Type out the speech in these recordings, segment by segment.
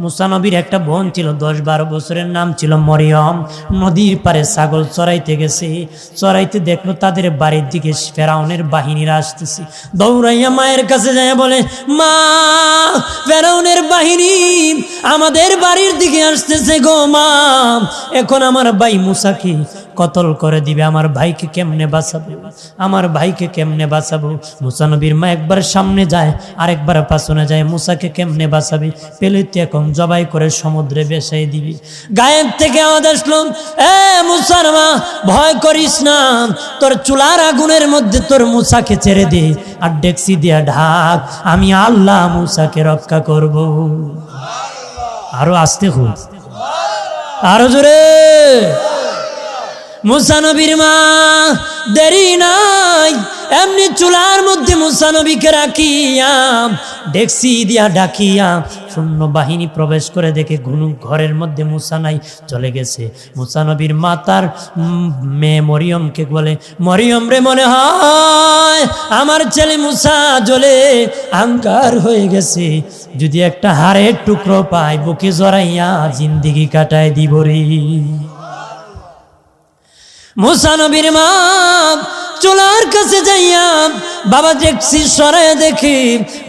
মুসানবীর একটা বোন ছিল, দশ বারো বছরের নাম ছিল মরিয়ম। নদীর পারে ছাগল চড়াইতে গেছে। চড়াইতে দেখল তাদের বাড়ির দিকে ফেরাউনের বাহিনীরা আসতেছে। দৌড়াইয়া মায়ের কাছে যায় বলে, মা, ফেরাউনের বাহিনী আমাদের বাড়ির দিকে আসতেছে গো মা। এখন আমার ভাই মুসাকে কতল করে দিবে? আমার ভাইকে কেমনে বাঁচাবো? আমার ভাইকে কেমনে বাঁচাবো? মুসানবীর মা একবার সামনে যায়, আরেকবার পাশনে যায়, মুসাকে কেমনে বাঁচাবে? পেলে তুই এখন জবাই করে সমুদ্রে বেসাই দিবি। গায়েব থেকে আওয়াজ আসলো, এ মুসার মা, ভয় করিস না। তোর চুলার আগুনের মধ্যে তোর মুসাকে ছেড়ে দে আর ডেক্সি দিয়া ঢাক, আমি আল্লাহ মুসাকে রক্ষা করব। আরও আসতে হুল আরও জোরে। মুসানবীর মা, দেরি নাই। এমনি চুলার মধ্যে মুসানবীকে রাখিয়া ডেক্সি দিয়া ডাকিয়া শূন্য বাহিনী প্রবেশ করে দেখে ঘুনু ঘরের মধ্যে মুসা নাই, চলে গেছে। মুসানবীর মা তার মেয়ে মরিয়মকে বলে, মরিয়ম রে মনে হয় আমার ছেলে মুসা জ্বলে আঙ্কার হয়ে গেছে। যদি একটা হাড়ের টুকরো পাই, বুকে জড়াইয়া জিন্দিগি কাটায় দিব রে। মুসানবীর মা চুলার কাছে যাইয়া বাবা দেখছি সরাই দেখি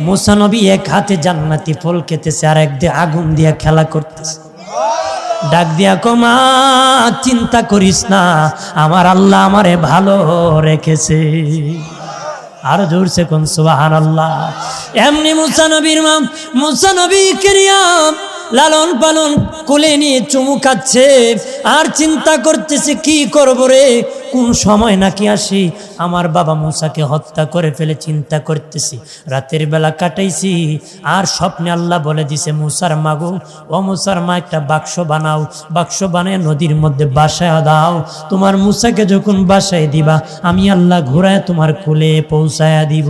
মুসানবী এক হাতে জান্নাতি ফল খেতেছে আর এক দিয়ে আগুন দিয়া খেলা করতেছে। ডাক দিয়া কমা চিন্তা করিস না, আমার আল্লাহ আমারে ভালো রেখেছে। আর জোরছে কোন সুবাহান আল্লাহ এমনি মুসানবীর মা মুসানবী কেরিয়াম লালন পালন কোলে নিয়ে চুমু খাচ্ছে। আর চিন্তা করতেছে, কি করব রে? কোন সময় নাকি আসি? আমার বাবা মুসাকে হত্যা করে ফেলে চিন্তা করতেছি। রাতের বেলা কাটাইছি। আর স্বপ্নে আল্লাহ বলে দিছে, মুসার মাগো ও মুসার মা, একটা বাক্স বানাও। বাক্স বানায় নদীর মধ্যে বাসায় দাও। তোমার মুসাকে যখন বাসায় দিবা, আমি আল্লাহ ঘোরায় তোমার কোলে পৌঁছায়া দিব।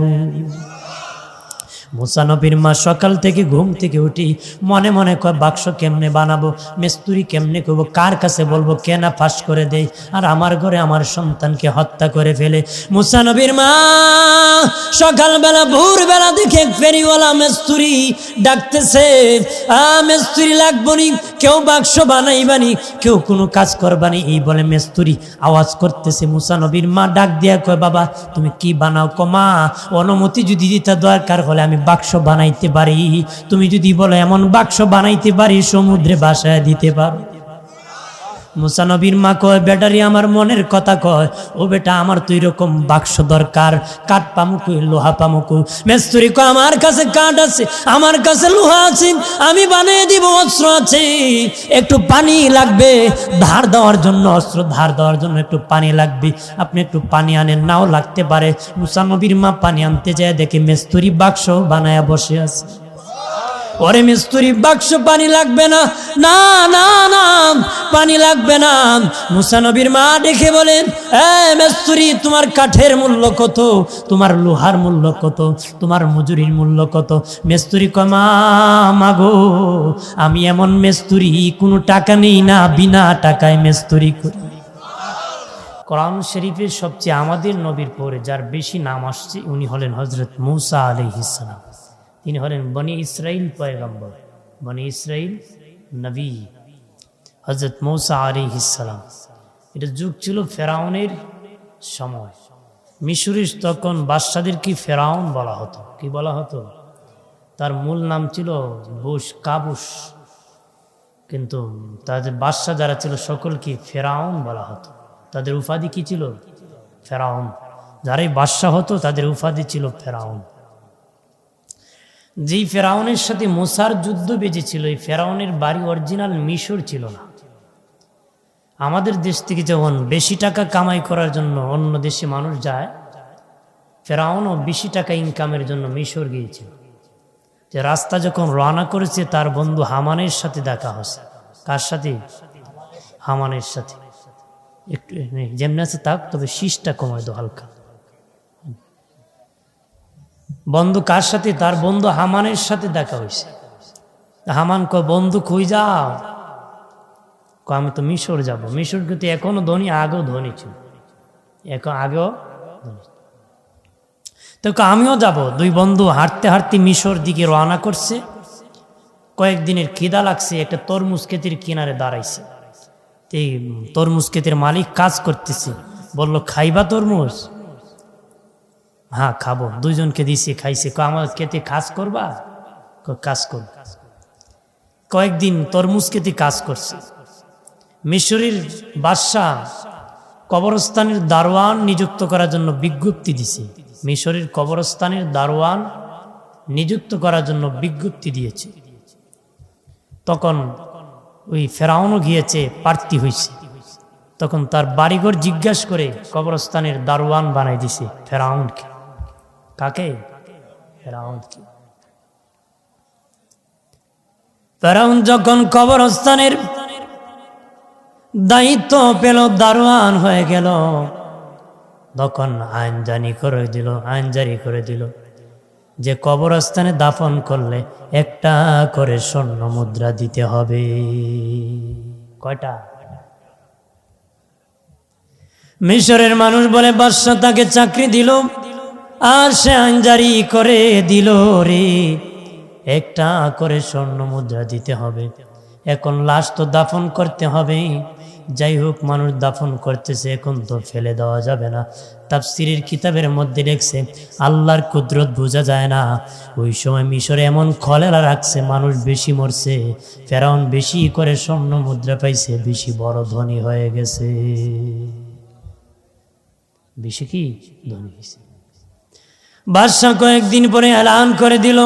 মুসানবীর মা সকাল থেকে ঘুম থেকে উঠি, মনে মনে কয়, বাক্স কেমনে বানাবো? মেস্তুরি কেমনে করব? কার কাছে বলব? কেনা ফাঁস করে দেই আর আমার ঘরে আমার সন্তানকে হত্যা করে ফেলে। মুসানবীর মা সকালবেলা, ভোরবেলা দেখে ফেরিওয়ালা মেস্তুরি ডাকতেছে, আ, মেস্তুরি লাগবনি? কেউ বাক্স বানাইবানি? কেউ কোনো কাজ করবানি? এই বলে মেস্তুরি আওয়াজ করতেছে। মুসানবীর মা ডাক দিয়া কয়, বাবা, তুমি কি বানাও? কমা, অনুমতি যদি দিতে দরকার হলে আমি বাক্স বানাইতে পারি? তুমি যদি বলো এমন বাক্স বানাইতে পারি সমুদ্রে বাসায় দিতে পারো। মুসানবীর মা কয়, বেটারি, আমার মনের কথা কয়, ও বেটা, আমার তো এরকম বাক্স দরকার, কাঠ পামুকু, লোহা পামুকু। মেস্তুরি কয়, আমার কাছে কাঠ আছে, আমার কাছে লোহা আছে, আমি বানিয়ে দিব অস্ত্র আছে, একটু পানি লাগবে, ধার দেওয়ার জন্য, অস্ত্র ধার দেওয়ার জন্য একটু পানি লাগবে, আপনি একটু পানি আনেন, নাও লাগতে পারে। মুসানবীর মা পানি আনতে যায়, দেখে মেস্তুরি বাক্স বানায়া বসে আছে। ওরে মিস্তুরি, বাক্স পানি লাগবে না। না না না, পানি লাগবে না। মুসানবীর মা দেখে বলেন, এ মিস্তুরি, তোমার কাঠের মূল্য কত? তোমার লোহার মূল্য কত? তোমার মজুরির মূল্য কত? মেস্তুরি কমা মাগো আমি এমন মেস্তুরি, কোনো টাকা নেই না, বিনা টাকায় মেস্তুরি করি। কোরআন শরীফের সবচেয়ে আমাদের নবীর পরে যার বেশি নাম আসছে, উনি হলেন হজরত মৌসা আলহিসাম তিনি হলেন বনি ইসরাইল পয়গম্বর। বনি ইসরাইল নবী। হজরত মৌসা আলহিসাম এটা যুগ ছিল ফেরাউনের সময়। মিশরিস তখন বাদশাদের কি ফেরাউন বলা হতো? কি বলা হতো? তার মূল নাম ছিল বুশ কাবুস কিন্তু তাদের বাদশাহ যারা ছিল, সকলকে ফেরাউন বলা হতো। তাদের উপাধি কি ছিল? ফেরাউন। যারাই বাদশাহ হতো, তাদের উপাধি ছিল ফেরাউন। যেই ফেরাউনের সাথে মোসার যুদ্ধ বেজেছিল, এই ফেরাউনের বাড়ি অরিজিনাল মিশর ছিল না। আমাদের দেশ থেকে যখন বেশি টাকা কামাই করার জন্য অন্য দেশে মানুষ যায়, ফেরাউনও বেশি টাকা ইনকামের জন্য মিশর গিয়েছিল। যে রাস্তা যখন রওনা করেছে, তার বন্ধু হামানের সাথে দেখা হয়েছে। কার সাথে? হামানের সাথে। একটু, যেমনি আছে তাক, তবে শীষটা কমায় দো হালকা। বন্ধু কার সাথে? তার বন্ধু হামানের সাথে দেখা হয়েছে। হামান ক বন্ধু কই যাও? আমি তো মিশর যাব। মিশর কিন্তু এখনও ধনী, আগেও ধনী ছিল। এখন আগেও তো আমিও যাব। দুই বন্ধু হাঁটতে হাঁটতে মিশর দিকে রওনা করছে। কয়েকদিনের খিদা লাগছে, একটা তরমুজ ক্ষেতের কিনারে দাঁড়াইছে। তরমুজ ক্ষেতের মালিক কাজ করতেছে। বলল, খাইবা তরমুজ? হ্যাঁ খাব। দুইজনকে দিছি খাইছে। কয়, আমার খেতে কাজ করবা? কাজ করব। কয়েকদিন তরমুজ খেতে কাজ করছে। মিশরের বাদশাহ কবরস্থানের দারোয়ান নিযুক্ত করার জন্য বিজ্ঞপ্তি দিছে। মিশরের কবরস্থানের দারোয়ান নিযুক্ত করার জন্য বিজ্ঞপ্তি দিয়েছে। তখন ওই ফেরাউনও গিয়েছে প্রার্থী হয়েছে তখন তার বাড়িঘর জিজ্ঞাসা করে কবরস্থানের দারোয়ান বানাই দিছে ফেরাউনকে। কাকে? ফেরাউনকে। ফেরাউন যখন কবরস্থানের দায়িত্ব পেল, দারোয়ান হয়ে গেল। তখন আইন জানি করে দিল আইন জারি করে দিল যে কবরস্থানে দাফন করলে একটা করে স্বর্ণ মুদ্রা দিতে হবে। কয়টা? মিশরের মানুষ বলে, বাদশাহ তাকে চাকরি দিল। আর সে আইন জারি করে দিল রে। একটা করে স্বর্ণ মুদ্রা দিতে হবে। এখন লাশ তো দাফন করতে হবে। যাই হোক, মানুষ দাফন করতেছে, এখন তো ফেলে দেওয়া যাবে না। তাফসিরের কিতাবের মধ্যে লেখছে, আল্লাহর কুদরত বোঝা যায় না। ওই সময় মিশরে এমন খলেরা রাখছে, মানুষ বেশি মরছে। ফেরাউন বেশি করে স্বর্ণ মুদ্রা পাইছে, বেশি বড় ধনী হয়ে গেছে। বেশি কি ধনী হয়েছে বাদশাহ কয়েকদিন পরে এলান করে দিল।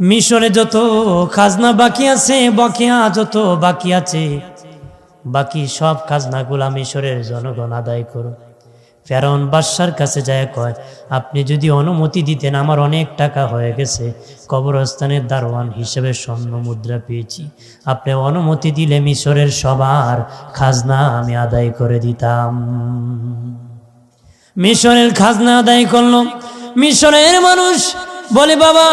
মিশরে যত খাজনা বাকি আছে, বকেয়া যত বাকি আছে, বাকি সব খাজনাগুলা মিশরের জনগণ আদায় করো ফেরাউন বাদশার কাছে যায়, কয়, আপনি যদি অনুমতি দিতেন, আমার অনেক টাকা হয়ে গেছে। কবরস্থানের দারোয়ান হিসেবে স্বর্ণ মুদ্রা পেয়েছি। আপনি অনুমতি দিলে মিশরের সবার খাজনা আমি আদায় করে দিতাম। মিশরের খাজনা আদায় করল। মিশরের মানুষ বলে, বাবা,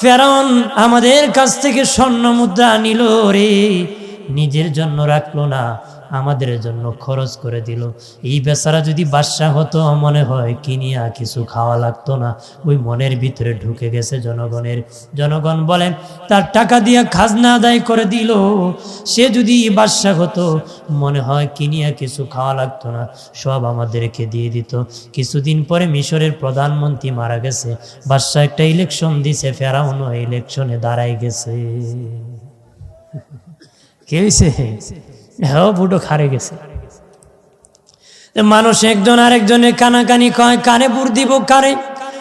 ফেরাউন আমাদের কাছ থেকে স্বর্ণ মুদ্রা নিল রে। নিজের জন্য রাখল না। আমাদের জন্য খরচ করে দিল। এই বেচারা যদি বাদশাহ হতো, মনে হয় কিনিয়া কিছু খাওয়া লাগতো না। ওই মনের ভিতরে ঢুকে গেছে জনগণের। জনগণ বলেন, তার টাকা দিয়া খাজনা আদায় করে দিল। সে যদি বাদশাহ হতো, মনে হয় কিনিয়া কিছু খাওয়া লাগতো না। সব আমাদেরকে দিয়ে দিত। কিছুদিন পরে মিশরের প্রধানমন্ত্রী মারা গেছে। বাদশাহ একটা ইলেকশন দিছে, ফেরাউনও ইলেকশনে দাঁড়াই গেছে। কে হয়েছে হ্যাঁ বুটো খারে গেছে। মানুষ একজন আরেকজনে কানাকানি কয়, কারে বুর দিব, কারে?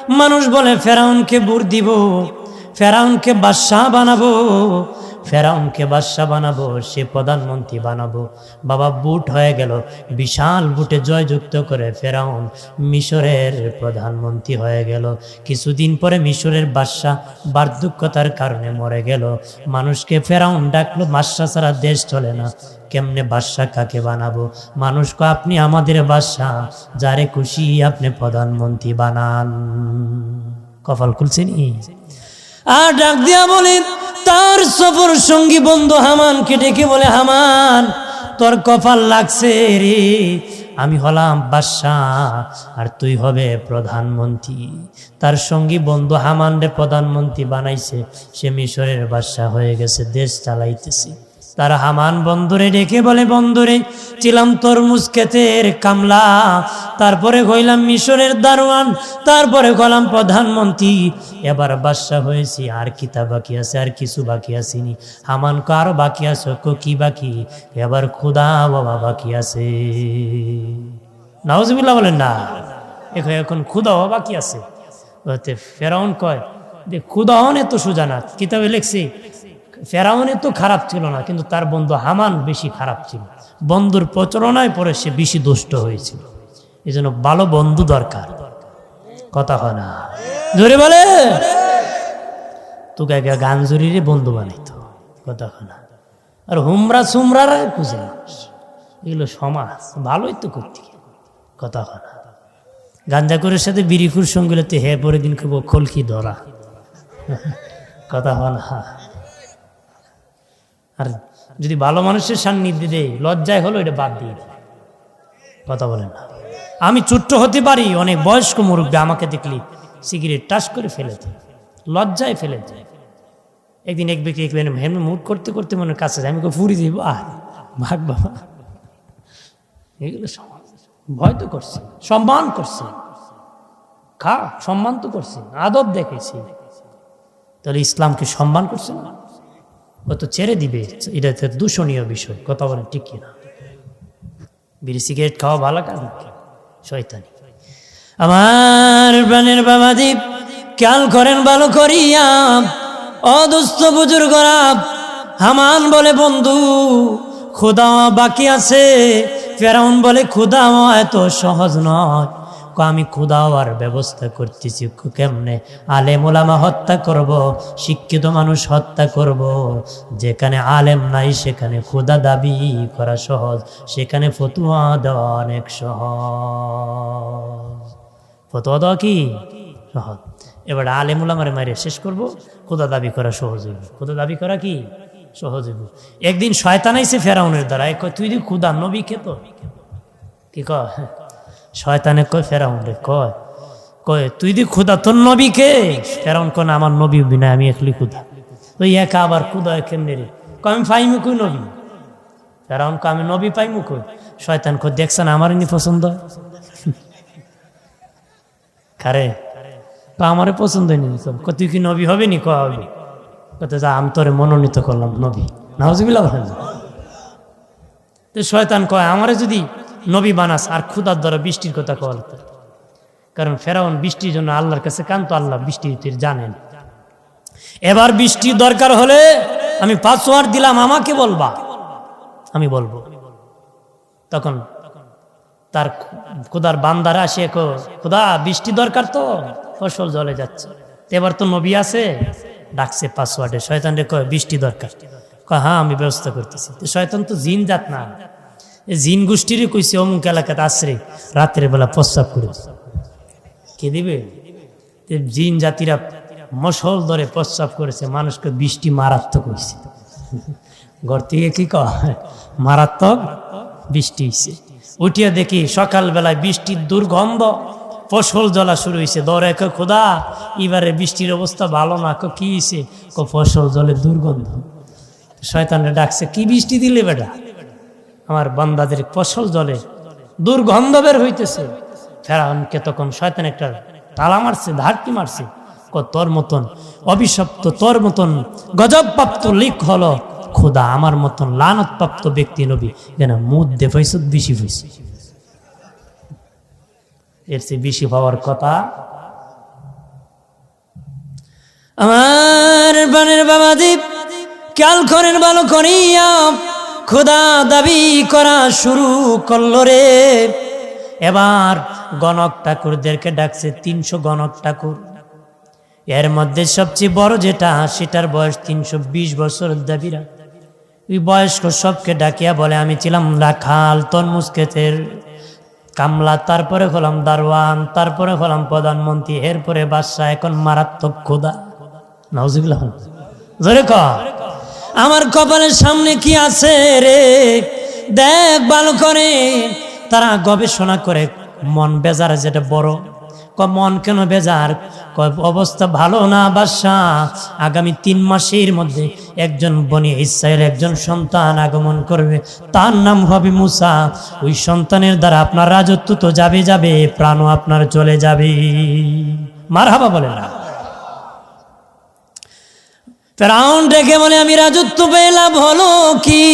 মানুষ বলে, ফেরাউনকে বুর দিব, ফেরাউনকে বাদশাহ বানাবো। ফেরাউনকে বাদশাহ বানাবো, সে প্রধানমন্ত্রী বানাবো। বাবা বুট হয়ে গেল, বিশাল বুটে জয়যুক্ত করে ফেরাউন মিশরের প্রধানমন্ত্রী হয়ে গেল। কিছুদিন পরে মিশরের বাদশাহ বার্ধক্যতার কারণে মরে গেল। মানুষকে ফেরাউন ডাকলো বাদশাহ ছাড়া দেশ চলে না। কেমনে বাদশাহ কাকে বানাবো? মানুষকে আপনি আমাদের বাদশাহ যারে খুশি আপনি প্রধানমন্ত্রী বানান। কপাল খুলছেন আর ডাক দিয়া বলেন তার সফর সঙ্গী বন্ধু হামানকে ডেকে বলে, হামান, তোর কপাল লাগছে রে। আমি হলাম বাদশাহ, আর তুই হবে প্রধানমন্ত্রী। তার সঙ্গী বন্ধু হামানরে প্রধানমন্ত্রী বানাইছে। সে মিশরের বাদশাহ হয়ে গেছে, দেশ চালাইতেছে। তার হামান বন্দরে ডেকে বলে, বন্দরে, ছিলাম তরমুজ ক্ষেতের কামলা। তারপরে হইলাম মিশরের দারোয়ান, তারপরে হলাম প্রধানমন্ত্রী। এবার বাদশাহ হয়েছি, আর কিতা বাকি আছে, আর কিছু বাকি আসেনি। হামান কো আরও বাকি আছে কো কি বাকি? এবার খুদা বাবা বাকি আছে। নাওজবিল্লা বলেন, না এখন এখন খুদাও বাকি আছে। ফেরাউন কয় যে খুদাহন এত সোজা না কিতাবে লেখছি ফেরাউন তো খারাপ ছিল না, কিন্তু তার বন্ধু হামান বেশি খারাপ ছিল। বন্ধুর প্রচলনায় পরে সে বেশি দুষ্ট হয়েছিল। এই জন্য ভালো বন্ধু দরকার। কথা হয় না। জোরে বলে। তোকে আগে গান জুড়িয়ে বন্ধু বানাইতো। কথা হয় না। আর হুমরা সুমরার খুঁজে এগুলো সমাজ, ভালোই তো করতে কথা হয় না। গাঞ্জাকুরের সাথে বিরিকুর সঙ্গে হে পরে দিন খুব খলকি ধরা। কথা হয় না। আর যদি ভালো মানুষের সান্নিধ্যে দেয় লজ্জায় হলো, এটা বাদ দিয়ে। কথা বলেন না। আমি ছোট্ট হতে পারি, অনেক বয়স্ক মুরব্বী আমাকে দেখলি সিগারেট টাস করে ফেলে দেয়, লজ্জায় ফেলে দেয়। একদিন এক ব্যক্তি একবার হেমে, মুখ করতে করতে মনে কাছে। আমি ফুরি দিব আর ভাগ বাবা। এগুলো ভয় তো করছে, সম্মান করছে। খা, সম্মান তো করছে, আদব দেখেছি। তাহলে ইসলামকে সম্মান করছে না? ও তো ছেড়ে দিবে। এটা তো দূষণীয় বিষয়, কথা বলেন ঠিক কিনা বিড়ি সিগারেট খাওয়া ভালো কাজ নাকি শয়তানি। আমার প্রাণের বাবা দ্বীপ খেয়াল করেন ভালো করিয়া, অদুস্থ বুজুর্গরা হামান বলে, বন্ধু খোদা বাকি আছে। ফেরাউন বলে খুদা এত সহজ নয়। আমি খুদাওয়ার ব্যবস্থা করতেছি। কেমনে? আলেম ওলামা হত্যা করব, শিক্ষিত মানুষ হত্যা করব। যেখানে আলেম নাই, সেখানে খুদা দাবি করা সহজ। সেখানে ফতুয়া দেওয়া অনেক সহজ। ফতুয়া দেওয়া কি? সহজ। এবার আলেম ওলামারে মারে শেষ করব, খুদা দাবি করা সহজ হইব। খুদা দাবি করা কি? সহজ হইব। একদিন শয়তান আইছে ফেরাউনের দ্বারা তুই দি খুদা, নবী কে তো কি কয়? শয়তানে কয়, ফেরাউন রে, কয় কয়, তুই দি খুদা তোর নবী কে? ফেরাউন কয়, না, আমার নবী বিনা আমি একলি খুদা তুই একা আবার খুদা কেমনে রে? কয়, আমি পাইমু কই নবী? ফেরাউন কয়, আমি নবী পাইমু কই? শয়তান কয় দেখছেন আমার নি পছন্দ? কারে তো আমারে পছন্দ নি সব। কত কি নবী হবে নি? কয়, হবে কত যা, আমি তোরে মনোনীত করলাম, নবী। নাহজিবিল্লাহ বলেন না। তো শয়তান কয়, আমারে যদি নবী বানাস, আর ক্ষুদার দ্বারা বৃষ্টির কথা কওয়া লাগতো। কারণ ফেরাউন বৃষ্টির জন্য আল্লাহর কাছে কান্ত আল্লাহ বৃষ্টি জানেন। এবার বৃষ্টি দরকার হলে আমি পাসওয়ার্ড দিলাম, আমাকে বলবা। আমি বলব। তখন তার খুদার বান্দারা কো খুদা বৃষ্টি দরকার তো? ফসল জলে যাচ্ছে। এবার তো নবী আছে, ডাকছে পাসওয়ার্ডে শয়তান রে কয়, বৃষ্টি দরকার। হ্যাঁ আমি ব্যবস্থা করতেছি। শয়তান তো জিন জাত না। জিন গোষ্ঠীরই কইছে, অমুক এলাকাতে আশ্রে রাত্রে বেলা প্রস্রাব করে কে দিবে? জিন জাতিরা মশল ধরে প্রস্রাব করেছে, মানুষকে বৃষ্টি মারাত্মক হয়েছে ঘর থেকে কি মারাত্মক বৃষ্টি হয়েছে উঠিয়া দেখি সকালবেলায় বৃষ্টির দুর্গন্ধ, ফসল জ্বলা শুরু হয়েছে দরে কে খোদা, এবারে বৃষ্টির অবস্থা ভালো না কো কি হয়েছে কো ফসল জলের দুর্গন্ধ। শয়তানে ডাকছে, কি বৃষ্টি দিলে বেটা? আমার বান্দাদের ফসল জলে দুর্গন্ধ বের হইতেছে। ফেরাউনকে তখন শয়তান একটা তালা মারছে ধারটি মারছে। তোর মতন অভিশপ্ত, তোর মতন গজবপ্রাপ্ত লিক হলো খোদা। আমার মতন লানতপ্রাপ্ত ব্যক্তি নবী। যেন মুদ দে বেশি হয়েছে এর চেয়ে বেশি পাওয়ার কথা আমার বানের বাবা দ্বীপ খেয়াল করেন খোদা দাবি করা শুরু করল রে। এবার গণক ঠাকুরদেরকে ডাকছে তিনশো গণক ঠাকুর। এর মধ্যে সবচেয়ে বড় যেটা, সেটার বয়স তিনশো বিশ বছর দাবিরা। ওই বয়স্ক সবকে ডাকিয়া বলে, আমি ছিলাম রাখাল তরমুজ ক্ষেতের কামলা, তারপরে হলাম দারোয়ান, তারপরে হলাম প্রধানমন্ত্রী, এরপরে বাদশাহ, এখন মারাত্মক খোদা। নাউজিবিল্লাহ। জোরে ক আমার কপালের সামনে কি আছে রে? দেখ ভালো করে। তারা গবেষণা করে, মন বেজার যেটা বড়। ক মন কেন বেজার? ক অবস্থা ভালো না বাদশা? আগামী তিন মাসের মধ্যে একজন বনি ইসরায়েল একজন সন্তান আগমন করবে। তার নাম হবে মুসা। ওই সন্তানের দ্বারা আপনার রাজত্ব তো যাবে যাবে, প্রাণও আপনার চলে যাবে। মার হাবা বলে না। ফেরাউন ডেকে বলে, আমি রাজত্ব পেলাম হলো কি?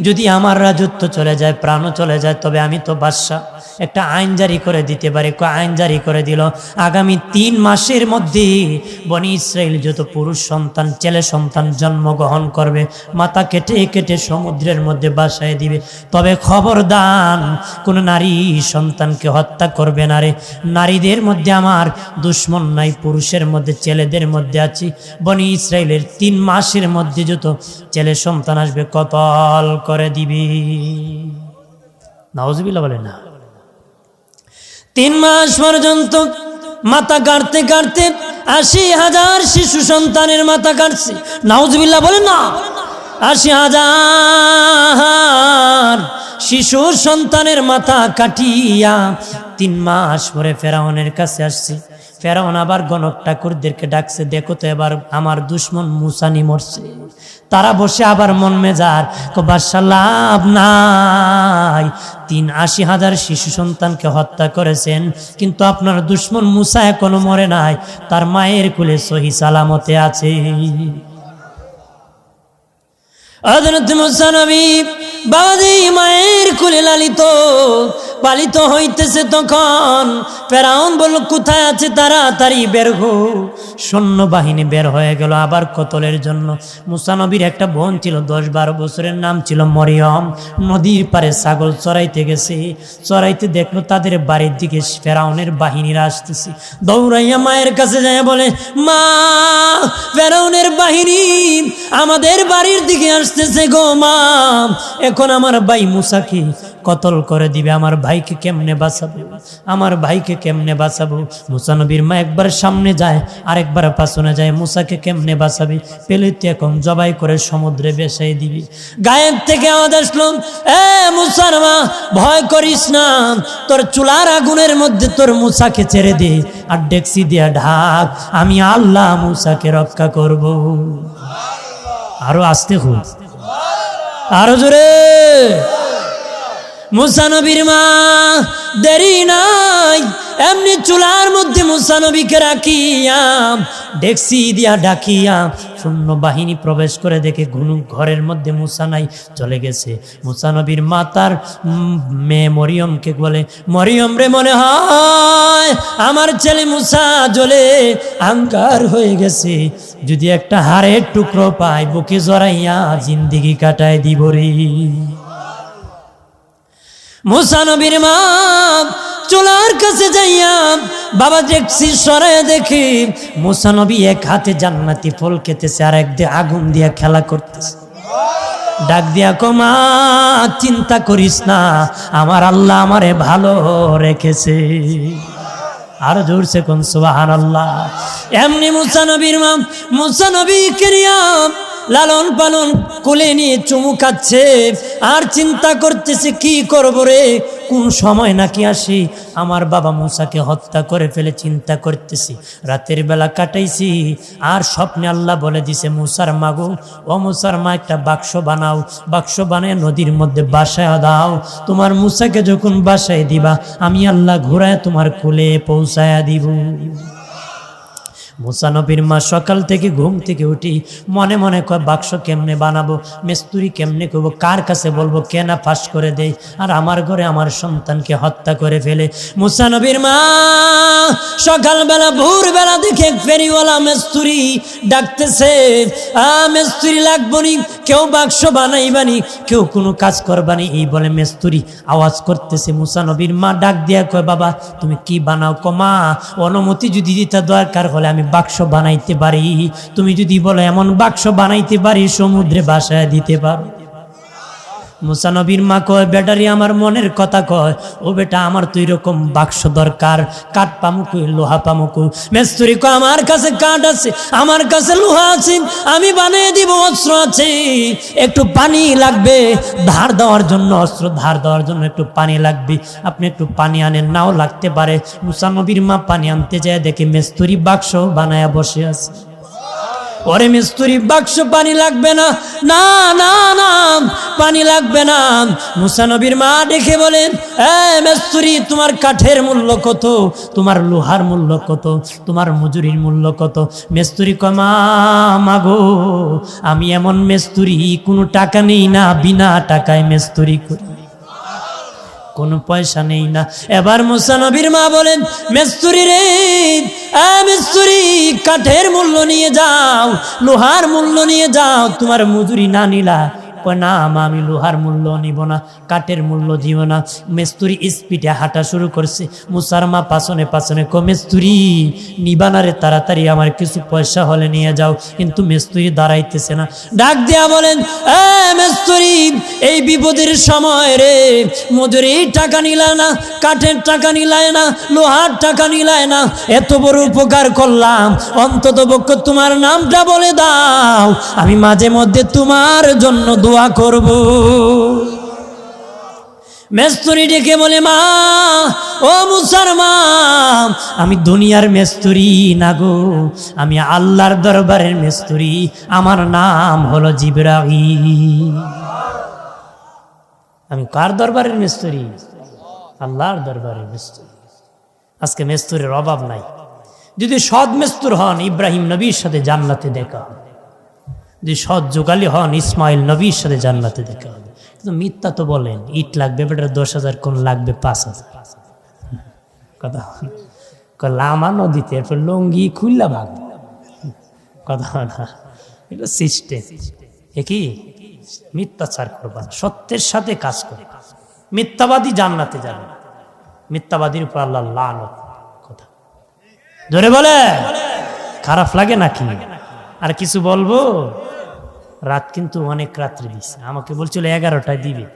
যদি আমার রাজত্ব চলে যায়, প্রাণও চলে যায়, তবে আমি তো বাদশাহ। একটা আইন জারি করে দিতে পারে। আইন জারি করে দিল? আগামী তিন মাসের মধ্যে বনি ইসরায়েল যত পুরুষ সন্তান, ছেলে সন্তান জন্মগ্রহণ করবে, মাথা কেটে কেটে সমুদ্রের মধ্যে বাসায় দিবে। তবে খবরদান কোন নারী সন্তানকে হত্যা করবে না রে। নারীদের মধ্যে আমার দুশ্মন নাই, পুরুষের মধ্যে ছেলেদের মধ্যে আছি। বনি ইসরায়েলের তিন মাসের মধ্যে যত ছেলে সন্তান আসবে, কতল করে দিবি। নাউজবিল্লা বলে না। তিন মাস পর্যন্ত মাথা কাটতে কাটতে আশি হাজার শিশু সন্তানের মাথা কাটছে। নাউজবিল্লা বলে না। আশি হাজার শিশুর সন্তানের মাথা কাটিয়া তিন মাস পরে ফেরাউনের কাছে আসছে। ফেরাউন আবার গণক ঠাকুরদেরকে ডাকছে, দেখো তো এবার আমার দুশ্মন মুসানি মরছে। তারা বসে আবার মন মেজার বাসা নাই। তিন আশি হাজার শিশু সন্তানকে হত্যা করেছেন, কিন্তু আপনার দুশ্মন মুসা এখনও মরে নাই, তার মায়ের কুলে সহি সালামতে আছে। হযরত মুসা বাবাজি মায়ের কুলে লালিত পালিত হইতেছে তখন। ফেরাউন বলল, কোথায় আছে? তাড়াতাড়ি বের হো সৈন্য বাহিনী বের হয়ে গেল আবার কতলের জন্য। মুসানবীর একটা বোন ছিল, দশ বারো বছরের নাম ছিল মরিয়ম। নদীর পারে ছাগল চড়াইতে গেছে। চড়াইতে দেখল তাদের বাড়ির দিকে ফেরাউনের বাহিনীরা আসতেছে। দৌড়াইয়া মায়ের কাছে যায়, বলে, মা, ফেরাউনের বাহিনী আমাদের বাড়ির দিকে আসতেছে গো মা। এখন আমার ভাই মুসাকে কতল করে দিবে? আমার ভাইকে কেমনে বাঁচাবো? আমার ভাইকে কেমনে বাঁচাবো? মুসানবীর মা একবার সামনে যায়, আরেকবার পাশনে যায়, মুসাকে কেমনে বাঁচাবে? পেলে এখন জবাই করে সমুদ্রে বেসাই দিবি। গায়েব থেকে আওয়াজ এ মুসার মা, ভয় করিস না। তোর চুলার আগুনের মধ্যে তোর মুসাকে ছেড়ে দে আর ডেক্সি দিয়া ঢাক, আমি আল্লাহ মুসাকে রক্ষা করব। আরও আসতে খুব আরও জোরে। মুসানবীর মা, দেরি নাই। এমনি চুলার মধ্যে মুসানবীকে রাখিয়াম ডেক্সি দিয়া ডাকিয়া শূন্য বাহিনী প্রবেশ করে দেখে ঘুনু ঘরের মধ্যে মুসা নাই, চলে গেছে। মুসানবীর মা তার মেয়ে মরিয়মকে বলে, মরিয়ম রে মনে হয় আমার ছেলে মুসা জ্বলে আঙ্কার হয়ে গেছে। যদি একটা হাড়ের টুকরো পায়, বুকে জড়াইয়া জিন্দিগি কাটায় দিব রে। মুসানবীর মা চুলার কাছে যাইয়া বাবা দেখছি সরাই দেখি মুসানবী এক হাতে জান্নাতি ফল খেতেছে, আর এক দিয়ে আগুন দিয়া খেলা করতেছে। ডাক দিয়া কমা চিন্তা করিস না, আমার আল্লাহ আমারে ভালো রেখেছে। আর জোরছে কোন সুবাহান আল্লাহ এমনি মুসানবীর মা মুসানবী কেরিয়াম লালন পালন কোলে নিয়ে চুমু খাচ্ছে। আর চিন্তা করতেছে, কি করব রে? কোন সময় নাকি আসি? আমার বাবা মুসাকে হত্যা করে ফেলে চিন্তা করতেছি। রাতের বেলা কাটাইছি। আর স্বপ্নে আল্লাহ বলে দিছে, মুসার মাগো ও মুসার মা, একটা বাক্স বানাও। বাক্স বানায় নদীর মধ্যে বাসায় দাও। তোমার মুসাকে যখন বাসায় দিবা, আমি আল্লাহ ঘোরায় তোমার কোলে পৌঁছায়া দিব। মুসানবীর মা সকাল থেকে ঘুম থেকে উঠি, মনে মনে কয়, বাক্স কেমনে বানাবো? মেস্তুরি কেমনে করব? কার কাছে বলব? কেনা ফাঁস করে দেই। আর আমার ঘরে আমার সন্তানকে হত্যা করে ফেলে। মুসানবীর মা সকালবেলা, ভোরবেলা দেখে ফেরিওয়ালা মেস্তুরি ডাকতেছে, আ, মেস্তুরি লাগবনি কেউ বাক্স বানাইবানি? কেউ কোনো কাজ করবানি? এই বলে মেস্তুরি আওয়াজ করতেছে। মুসানবীর মা ডাক দিয়া কয়, বাবা, তুমি কি বানাও? কমা, অনুমতি যদি দিতে দরকার হলে আমি বাক্স বানাইতে পারি? তুমি যদি বলো এমন বাক্স বানাইতে পারি সমুদ্রে বাসায় দিতে পারো। মুসানবীর মা কয়, বেটারি, আমার মনের কথা কয়, ও বেটা, আমার তো এরকম বাক্স দরকার, কাঠ পামুকু, লোহা পামুকু। মেস্তুরি কয়, আমার কাছে কাঠ আছে, আমার কাছে লোহা আছে, আমি বানিয়ে দিব অস্ত্র আছে। একটু পানি লাগবে, ধার দেওয়ার জন্য, অস্ত্র ধার দেওয়ার জন্য একটু পানি লাগবে। আপনি একটু পানি আনেন, নাও লাগতে পারে। মুসানবীর মা পানি আনতে যায়, দেখে মেস্তুরি বাক্স বানায়া বসে আছে। ওরে মিস্তুরি, বাক্স পানি লাগবে না। না না না, পানি লাগবে না। মুসানবীর মা দেখে বলেন, এ মিস্তুরি, তোমার কাঠের মূল্য কত? তোমার লোহার মূল্য কত? তোমার মজুরির মূল্য কত? মেস্তুরি কমা মাগো আমি এমন মেস্তুরি, কোনো টাকা নেই না, বিনা টাকায় মেস্তুরি করি। কোনো পয়সা নেই না। এবার মুসানবীর মা বলেন, মেস্তুরি রে মেস্তুরি, কাঠের মূল্য নিয়ে যাও, লোহার মূল্য নিয়ে যাও, তোমার মজুরি না নিলা। কয় না মা আমি লোহার মূল্য নিব না, কাঠের মূল্য দিব না। মেস্তুরি স্পিডে হাঁটা শুরু করছে। মুসার মা পাছনে পাছনে, কো মেস্তুরি, নিবানারে তাড়াতাড়ি আমার কিছু পয়সা হলে নিয়ে যাও। কিন্তু মেস্তুরি দাঁড়াইতেছে না। ডাক দিয়া বলেন মেস্তুরি, এই বিপদের সময় রে, মজুরি টাকা নিলায় না, কাঠের টাকা নিলায় না, লোহার টাকা নিলায় না, এত বড় উপকার করলাম। অন্তত পক্ষ তোমার নামটা বলে দাও। আমি মাঝে মধ্যে তোমার জন্য দোয়া করব। মেস্তুরি ডেকে বলে, মা, ও মুসার মা আমি দুনিয়ার মেস্তুরি না গো, আমি আল্লাহর দরবারের মেস্তুরি, আমার নাম হলো জিবরাহি আমি কার দরবারের মেস্তুরি? আল্লাহর দরবারের মেস্তুরি। আজকে মেস্তুরের অভাব নাই। যদি সৎ মেস্তুর হন, ইব্রাহিম নবীর সাথে জান্নাতে দেখা যদি সৎ যোগালি হন ইসমাইল নবীর সাথে জান্নাতে দেখা হবে। কিন্তু মিথ্যা তো বলেন, ইট লাগবে, বেটার দশ হাজার, কোন লাগবে পাঁচ হাজার। কথা লামা নদীতে, এরপর লঙ্গি খুললা ভাগ। কথা না। এটা সিস্টেম এ কি? মিথ্যাচার করবা সত্যের সাথে কাজ করে মিথ্যাবাদী জান্নাতে যাবে। মিথ্যাবাদীর উপর আল্লাহ লানত। কথা। ধরে বলে খারাপ লাগে নাকি? আর কিছু বলব? রাত কিন্তু অনেক রাত্রে দিচ্ছে আমাকে বলছিল, এগারোটায় দিবে।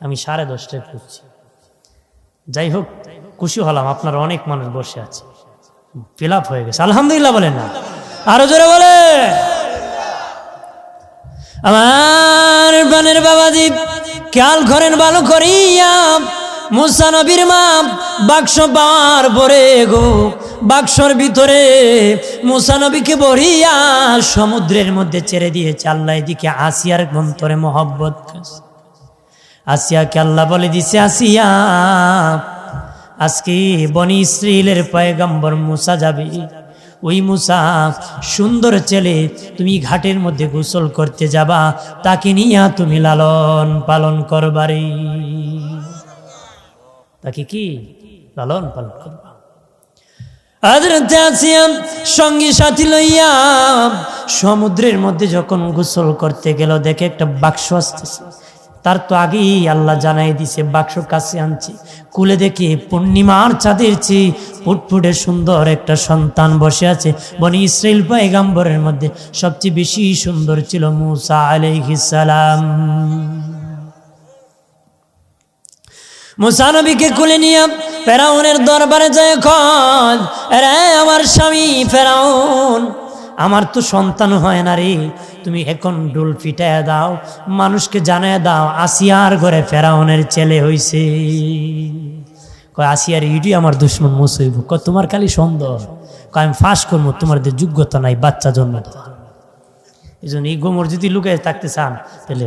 আমি সাড়ে দশটায় পড়ছি। যাই হোক, খুশি হলাম, আপনার অনেক মানুষ বসে আছে। ফিলাপ হয়ে গেছে। আলহামদুলিল্লাহ বলেন না। আরও জোরে বলে আমার বানের বাবা বাবাজি, খেয়াল করেন ভালো করিয়া, মুসা নবীর মা বাক্স পাওয়ার পরে গো বাক্সর ভিতরে মুসা নবীকে বড়িয়া সমুদ্রের মধ্যে ছেড়ে দিয়েছে। আল্লাহ এদিকে আসিয়ার গন্তরে মহব্বত আসিয়াকে আল্লাহ বলে দিছে, আসিয়া, আজকে বনি ইসরাইলের পয়গম্বর মুসা যাবে। ওই মুসা সুন্দর ছেলে, তুমি ঘাটের মধ্যে গোসল করতে যাবা, তাকে নিয়ে তুমি লালন পালন করবারে তাকে কি? লালন পালন করবা। হাজরতে আসিয়াম সঙ্গী সাথী লইয়া সমুদ্রের মধ্যে যখন গোসল করতে গেল, দেখে একটা বাক্স আসতেছে। তার তো আগেই আল্লাহ জানাই দিছে, বাক্স কাছে আনছে। কুলে দেখি পূর্ণিমার চাঁদের চেয়ে ফুটফুটে সুন্দর একটা সন্তান বসে আছে। বনি ইসরাইল পায়গাম্বরের মধ্যে সবচেয়ে বেশি সুন্দর ছিল মুসা আলাইহিস সালাম। মুসানবীকে কুলে নিয়ে ফেরাউনের দরবারে যায় কন রে আমার স্বামী ফেরাউন, আমার তো সন্তান হয় না রে। তুমি এখন ডুল ফিটায় দাও, মানুষকে জানায় দাও, আসিয়ার ঘরে ফেরাউনের ছেলে হইছে। কয়, আসিয়ার ইডি আমার দুশ্মন মুসইব কয়, তোমার খালি সুন্দর কয়, আমি ফাঁস করব, তোমার যোগ্যতা নাই, বাচ্চা জন্ম এই জন্য এই গোমর যদি লুকে থাকতে চান, তাহলে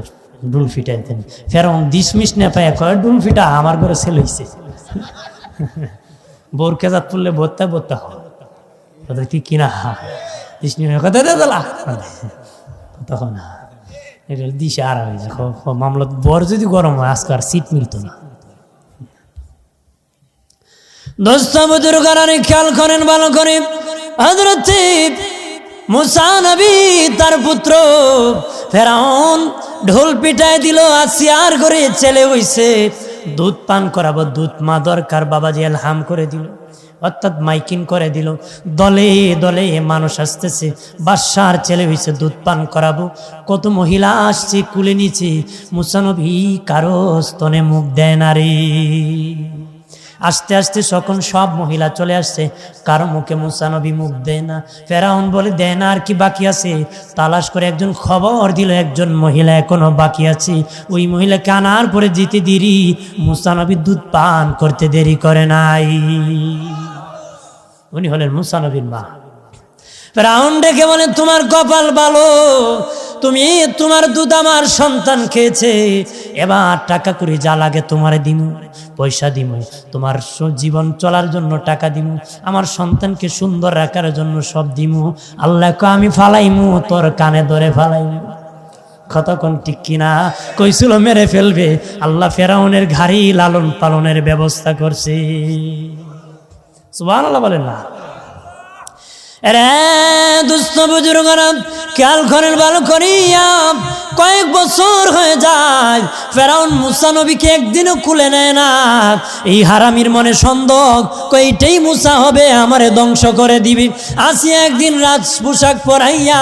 ডুল ফিটাই দেন ফেরন ডিসমিস না পায় কয়, ডুল ফিটা আমার ঘরে ছেলে হইছে। বোর কেজাত পড়লে ভর্তা ভর্তা হয়। ঠিক কিনা ডিসমি কথা দে দিলা তখন এটা দিশে আর হয়েছে মামলা বর যদি গরম হয়, আজকে আর সিট মিলতো না। দোস্ত বুজুর্গারে খেয়াল করেন, ভালো করে হজরত মুসা নবী, তার পুত্র ফেরাউন ঢোল পিটায় দিল আসিয়ার করে ছেলে হইছে দুধ পান করাবো, দুধ মা দরকার, বাবাজি হাম করে দিল। অর্থাৎ মাইকিং করে দিল। দলে দলে মানুষ আসতেছে, বাদশার ছেলে হইছে দুধ পান করাবো। কত মহিলা আসছে, কুলে নিচে, মুসানবী কারও স্তনে মুখ দেয় না আস্তে আস্তে সকল সব মহিলা চলে আসছে, কারও মুখে মুসানবী মুখ দেয় না। ফেরাউন বলে, দেয় না আর কি বাকি আছে? তালাশ করে একজন খবর দিল, একজন মহিলা এখনও বাকি আছে। ওই মহিলাকে আনার পরে যেতে দেরি। মুসানবী দুধ পান করতে দেরি করে নাই। উনি হলেন মুসানবীর মা। ফেরাউন ডেকে বলে, তোমার কপাল ভালো। তুমি তোমার দুধ আমার সন্তান খেয়েছে। এবার টাকা করে যা লাগে তোমার দিমু, পয়সা দিমু, তোমার জীবন চলার জন্য টাকা দিমু, আমার সন্তানকে সুন্দর রাখার জন্য সব দিমু। আল্লাহকে আমি ফালাইমু, তোর কানে ধরে ফালাইমু। কতক্ষণ ঠিক কিনা? কইছিল, মেরে ফেলবে। আল্লাহ ফেরাউনের ঘাড়ি লালন পালনের ব্যবস্থা করছে। সুবাহ আল্লাহ বলেন না। রে দুস্থ বুজুর্গরা, খেয়াল করেন ভালো করিয়া, কয়েক বছর হয়ে যায়, ফেরাউন মুসা নবীকে একদিনও খুলে নেয় না। এই হারামির মনে সন্দেহ কইটাই মুসা হবে আমারে ধ্বংস করে দিবি। আসি একদিন রাজ পোশাক পরাইয়া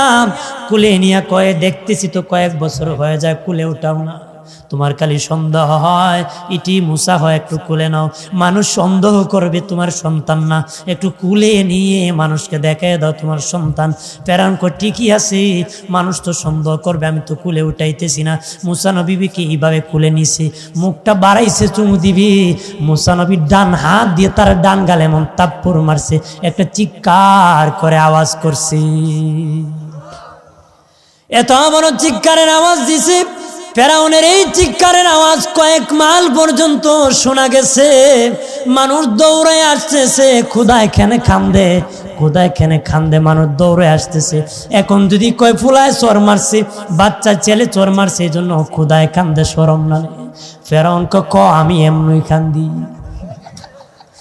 কুলে নিয়ে কয়ে, দেখতেছি তো কয়েক বছর হয়ে যায় কুলে উঠাও না। তোমার খালি সন্দেহ হয়। ইটি মুসা হয়, একটু কুলে নাও। মানুষ সন্দেহ করবে, তোমার সন্তান না। একটু কুলে নিয়ে মানুষকে দেখায় দাও, তোমার সন্তান। প্যারান কর, ঠিকই আছে। মানুষ তো সন্দেহ করবে, আমি তো কুলে উঠাইতেছি না। মুসানবিবিকে এইভাবে কুলে নিছে? মুখটা বাড়াইছে, চুমু দিবি। মুসানবীর ডান হাত দিয়ে তার ডান গালে এমন তাপ্পর মারছে। একটা চিৎকার করে আওয়াজ করছে। এত বড় চিৎকারের আওয়াজ দিছে। ফেরাউনের এই চিৎকারের আওয়াজ কয়েক মাইল পর্যন্ত শোনা গেছে। মানুষ দৌড়ে আসতেছে খুদায় খেনে খান্দে খুদায় খেনে খান্দে মানুষ দৌড়ে আসতেছে। এখন যদি কয়, ফুলায় চর মারছে, বাচ্চা, ছেলে চর মারছে এই জন্য খুদায় কান্দে সরম না ফেরাউন ক, আমি এমনই কান্দি।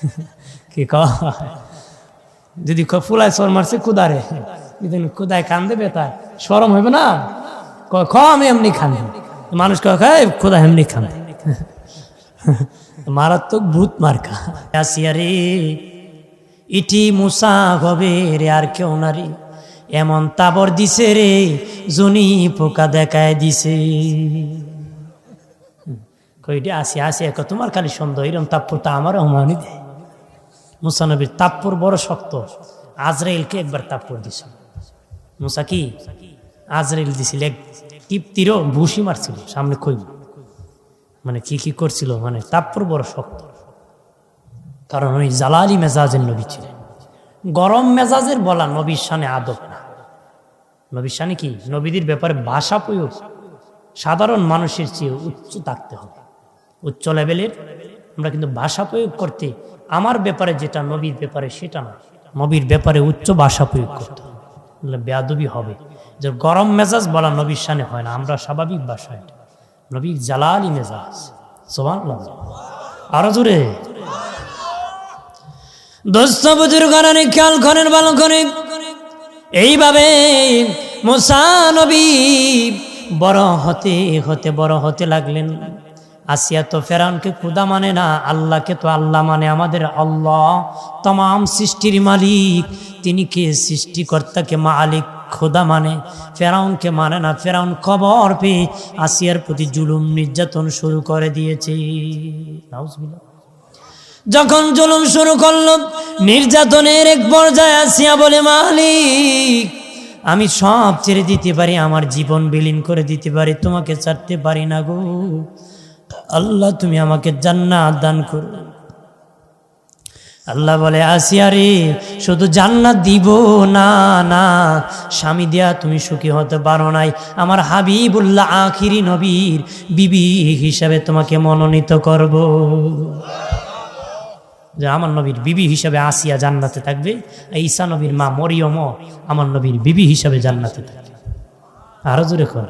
কি ক যদি ক ফুলায় চর মারছে খুদারে খুদায় কান্দে বেতায় সরম হবে না? ক- আমি এমনি খান মানুষ খায় খোদা এমনি খান। মারাত্মক ভূত মার্কা। রে ইটি মুসা হবে রে, আর কেউ না এমন তাবর দিছে রে, জনি পোকা দেখায় দিছে। কইটি আসি আসি, এক, তোমার খালি সন্দেহ, এরম তাপ্পর তা আমার অমানি দেয় মুসানবীর তাপ্পর বড় শক্ত। আজরাইলকে একবার তাপ্পর দিছে। মুসা কি? আজরাইল দিছিল এক টিপতিরও ভুসি মারছিল, সামনে কইব মানে কি কি করছিল মানে তাপ্পর বড় শক্ত। কারণ ওই জালালি মেজাজের নবী ছিলেন। গরম মেজাজের বলা নবীর সানে আদব না। নবীর সানে কি? নবীদের ব্যাপারে ভাষা প্রয়োগ। সাধারণ মানুষের চেয়ে উচ্চ থাকতে হবে। উচ্চ লেভেলের। আমরা কিন্তু ভাষা প্রয়োগ করতে, আমার ব্যাপারে যেটা নবীর ব্যাপারে সেটা না। নবীর ব্যাপারে উচ্চ ভাষা প্রয়োগ করতে বেয়াদবি হবে। যে গরম মেজাজ বলা নবীর সানে হয় না, আমরা স্বাভাবিক এটা। নবীর জালালি মেজাজ সোমান আরও জোরে। দোস্ত খেয়াল করেন, ভালো করে। এইভাবে মোসানবী বড় হতে হতে, বড় হতে লাগলেন। আসিয়া তো ফেরানকে খুদা মানে না, আল্লাহকে তো আল্লাহ মানে আমাদের আল্লাহ। তমাম সৃষ্টির মালিক, তিনি কে? সৃষ্টিকর্তাকে মালিক খোদা মানে। ফেরাউনকে মানে না, ফেরাউন খবর পেয়ে আসিয়ার প্রতি জুলুম নির্যাতন শুরু করে দিয়েছে। যখন জুলুম শুরু করল, নির্যাতনের এক পর্যায়ে আসিয়া বলে, মালিক, আমি সব ছেড়ে দিতে পারি, আমার জীবন বিলীন করে দিতে পারি, তোমাকে ছাড়তে পারি না গো। আল্লাহ, তুমি আমাকে জান্নাত দান করো। আল্লাহ বলে, আসিয়া রে, শুধু জান্নাত দিব? না না, স্বামী দেয়া তুমি সুখী হতে পারো নাই। আমার হাবিবুল্লাহ আখিরি নবীর বিবি হিসাবে তোমাকে মনোনীত করব। যে আমার নবীর বিবি হিসাবে আসিয়া জান্নাতে থাকবে, ঈসা নবীর মা মরিয়মও আমার নবীর বিবি হিসাবে জান্নাতে থাকবে। আরও জোরে কর।